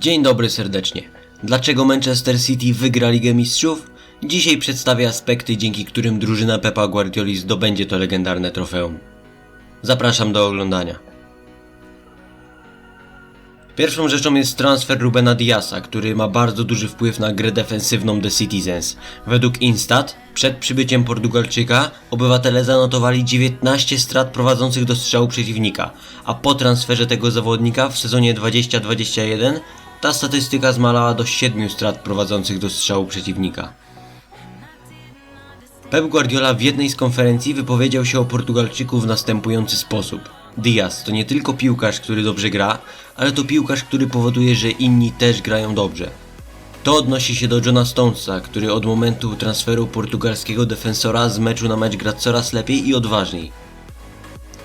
Dzień dobry serdecznie. Dlaczego Manchester City wygra Ligę Mistrzów? Dzisiaj przedstawię aspekty, dzięki którym drużyna Pepa Guardioli zdobędzie to legendarne trofeum. Zapraszam do oglądania. Pierwszą rzeczą jest transfer Rubena Diasa, który ma bardzo duży wpływ na grę defensywną The Citizens. Według Instat, przed przybyciem Portugalczyka, obywatele zanotowali 19 strat prowadzących do strzału przeciwnika, a po transferze tego zawodnika w sezonie 2021 ta statystyka zmalała do 7 strat prowadzących do strzału przeciwnika. Pep Guardiola w jednej z konferencji wypowiedział się o Portugalczyku w następujący sposób. Diaz to nie tylko piłkarz, który dobrze gra, ale to piłkarz, który powoduje, że inni też grają dobrze. To odnosi się do Johna Stonesa, który od momentu transferu portugalskiego defensora z meczu na mecz gra coraz lepiej i odważniej.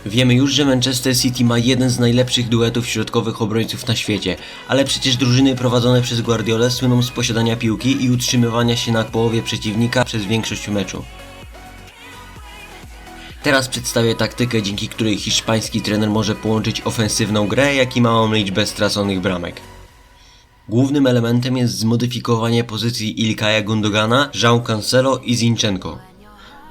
Wiemy już, że Manchester City ma jeden z najlepszych duetów środkowych obrońców na świecie, ale przecież drużyny prowadzone przez Guardiolę słyną z posiadania piłki i utrzymywania się na połowie przeciwnika przez większość meczu. Teraz przedstawię taktykę, dzięki której hiszpański trener może połączyć ofensywną grę, jak i małą liczbę straconych bramek. Głównym elementem jest zmodyfikowanie pozycji Ilkaja Gundogana, Jean Cancelo i Zinchenko.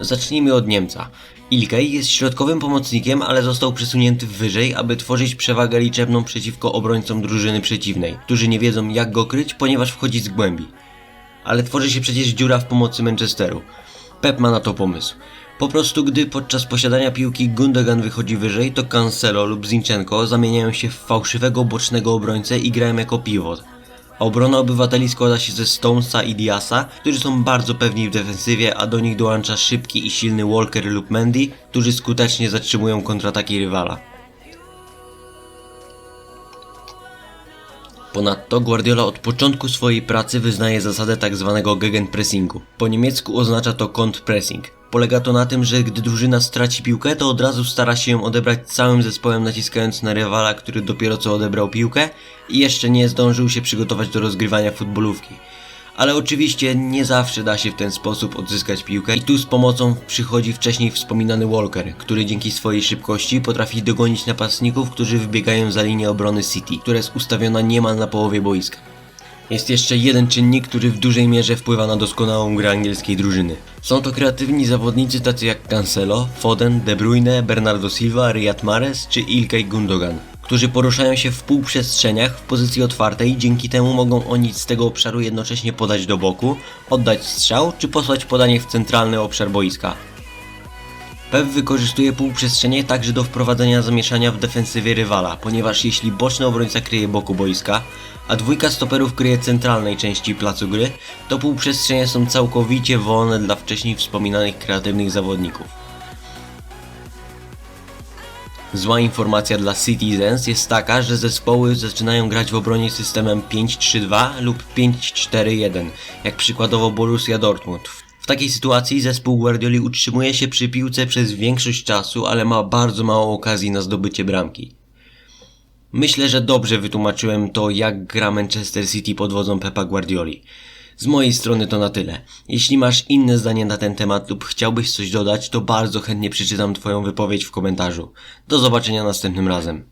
Zacznijmy od Niemca. Ilkay jest środkowym pomocnikiem, ale został przesunięty wyżej, aby tworzyć przewagę liczebną przeciwko obrońcom drużyny przeciwnej, którzy nie wiedzą jak go kryć, ponieważ wchodzi z głębi. Ale tworzy się przecież dziura w pomocy Manchesteru. Pep ma na to pomysł. Po prostu gdy podczas posiadania piłki Gundogan wychodzi wyżej, to Cancelo lub Zinchenko zamieniają się w fałszywego bocznego obrońcę i grają jako pivot. Obrona obywateli składa się ze Stonesa i Diasa, którzy są bardzo pewni w defensywie, a do nich dołącza szybki i silny Walker lub Mendy, którzy skutecznie zatrzymują kontrataki rywala. Ponadto Guardiola od początku swojej pracy wyznaje zasadę tzw. gegenpressingu. Po niemiecku oznacza to kontrpressing. Polega to na tym, że gdy drużyna straci piłkę, to od razu stara się ją odebrać całym zespołem naciskając na rywala, który dopiero co odebrał piłkę i jeszcze nie zdążył się przygotować do rozgrywania futbolówki. Ale oczywiście nie zawsze da się w ten sposób odzyskać piłkę i tu z pomocą przychodzi wcześniej wspominany Walker, który dzięki swojej szybkości potrafi dogonić napastników, którzy wybiegają za linię obrony City, która jest ustawiona niemal na połowie boiska. Jest jeszcze jeden czynnik, który w dużej mierze wpływa na doskonałą grę angielskiej drużyny. Są to kreatywni zawodnicy tacy jak Cancelo, Foden, De Bruyne, Bernardo Silva, Riyad Mahrez czy Ilkay Gundogan, którzy poruszają się w półprzestrzeniach w pozycji otwartej dzięki temu mogą oni z tego obszaru jednocześnie podać do boku, oddać strzał czy posłać podanie w centralny obszar boiska. Pep wykorzystuje półprzestrzenie także do wprowadzenia zamieszania w defensywie rywala, ponieważ jeśli boczny obrońca kryje boku boiska, a dwójka stoperów kryje centralnej części placu gry, to półprzestrzenie są całkowicie wolne dla wcześniej wspominanych kreatywnych zawodników. Zła informacja dla Citizens jest taka, że zespoły zaczynają grać w obronie systemem 5-3-2 lub 5-4-1, jak przykładowo Borussia Dortmund. W takiej sytuacji zespół Guardioli utrzymuje się przy piłce przez większość czasu, ale ma bardzo mało okazji na zdobycie bramki. Myślę, że dobrze wytłumaczyłem to, jak gra Manchester City pod wodzą Pepa Guardioli. Z mojej strony to na tyle. Jeśli masz inne zdanie na ten temat lub chciałbyś coś dodać, to bardzo chętnie przeczytam Twoją wypowiedź w komentarzu. Do zobaczenia następnym razem.